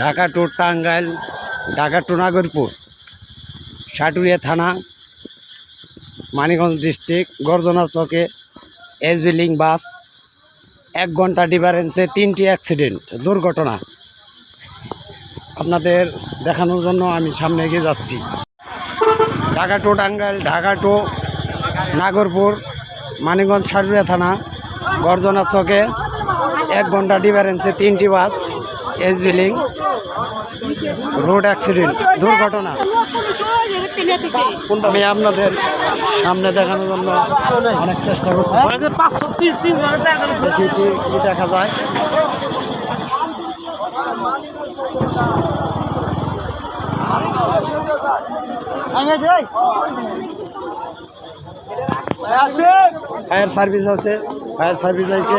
Dhaka to Tangail, Dhaka to Nagarpur, Saturia থানা, Manikganj district, গর্জনার চকে SB link বাস, এক ঘণ্টা ডিফারেন্সে তিনটি অ্যাক্সিডেন্ট, দুর্ঘটনা। আপনাদের দেখানোর জন্য আমি সামনে এগিয়ে যাচ্ছি। ঢাকা টু টাঙ্গাইল, ঢাকা টু নাগরপুর, মানিকগঞ্জ সাটুরিয়া থানা গর্জনা চকে, এক ঘণ্টা ডিফারেন্সে তিনটি bus SB billing road accident, দুর্ঘটনা। আমি আপনাদের সামনে দেখানোর জন্য অনেক চেষ্টা করছি। কি দেখা যায়। ফায়ার সার্ভিস আছে, ফায়ার সার্ভিস আছে।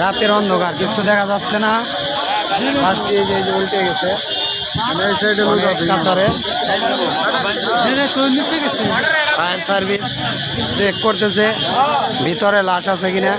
রাতের অন্ধকার কিছু দেখা যাচ্ছে না। এই যে উল্টে গেছে। অনেক কাছারে। ফায়ার সার্ভিস চেক করতেছে। ভিতরে লাশ আছে কিনা?